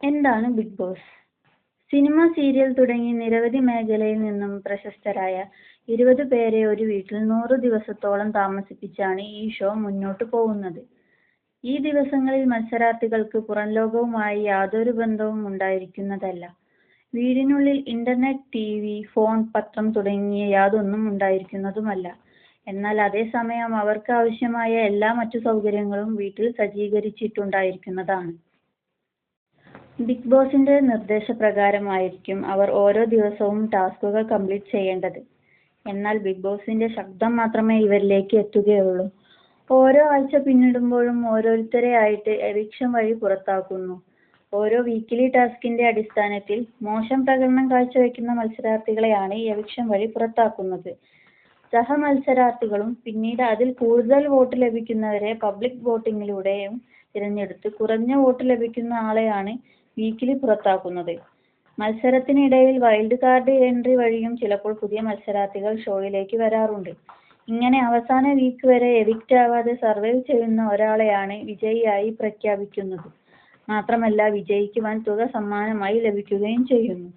എന്താണ് big boss? Cinema serial തുടങ്ങി നിരവധി മേഖലയിൽ നിന്നും പ്രശസ്തരായ ഇരുപത് പേരെ ഒരു വീട്ടിൽ നൂറ് ദിവസത്തോളം താമസിപ്പിച്ചാണ് ഈ ഷോ മുന്നോട്ട് പോകുന്നത്. ഈ ദിവസങ്ങളിൽ മത്സരാർത്ഥികൾക്ക് പുറം ലോകവുമായി യാതൊരു ബന്ധവും ഉണ്ടായിരിക്കുന്നതല്ല. വീടിനുള്ളിൽ ഇന്റർനെറ്റ് ടി വി ഫോൺ പത്രം തുടങ്ങിയ യാതൊന്നും ഉണ്ടായിരിക്കുന്നതുമല്ല. എന്നാൽ അതേസമയം അവർക്ക് ആവശ്യമായ എല്ലാ മറ്റു സൗകര്യങ്ങളും വീട്ടിൽ സജ്ജീകരിച്ചിട്ടുണ്ടായിരിക്കുന്നതാണ്. ബിഗ് ബോസിന്റെ നിർദ്ദേശപ്രകാരമായിരിക്കും അവർ ഓരോ ദിവസവും ടാസ്കുകൾ കംപ്ലീറ്റ് ചെയ്യേണ്ടത്. എന്നാൽ ബിഗ് ബോസിന്റെ ശബ്ദം മാത്രമേ ഇവരിലേക്ക് എത്തുകയുള്ളൂ. ഓരോ ആഴ്ച പിന്നിടുമ്പോഴും ഓരോരുത്തരെ ആയിട്ട് എവിക്ഷൻ വഴി പുറത്താക്കുന്നു. ഓരോ വീക്കിലി ടാസ്കിന്റെ അടിസ്ഥാനത്തിൽ മോശം പ്രകടനം കാഴ്ചവെക്കുന്ന മത്സരാർത്ഥികളെയാണ് എവിക്ഷൻ വഴി പുറത്താക്കുന്നത്. സഹ മത്സരാർത്ഥികളും പിന്നീട് അതിൽ കൂടുതൽ വോട്ട് ലഭിക്കുന്നവരെ പബ്ലിക് വോട്ടിങ്ങിലൂടെയും തിരഞ്ഞെടുത്ത് കുറഞ്ഞ വോട്ട് ലഭിക്കുന്ന ആളെയാണ് വീക്കിലി പുറത്താക്കുന്നത്. മത്സരത്തിനിടയിൽ വൈൽഡ് കാർഡ് എൻട്രി വഴിയും ചിലപ്പോൾ പുതിയ മത്സരാർത്ഥികൾ ഷോയിലേക്ക് വരാറുണ്ട്. ഇങ്ങനെ അവസാന വീക്ക് വരെ എവിക്റ്റ് ആവാതെ സർവൈവ് ചെയ്യുന്ന ഒരാളെയാണ് വിജയിയായി പ്രഖ്യാപിക്കുന്നത്. മാത്രമല്ല വിജയിക്ക് വൻ തുക സമ്മാനമായി ലഭിക്കുകയും ചെയ്യുന്നു.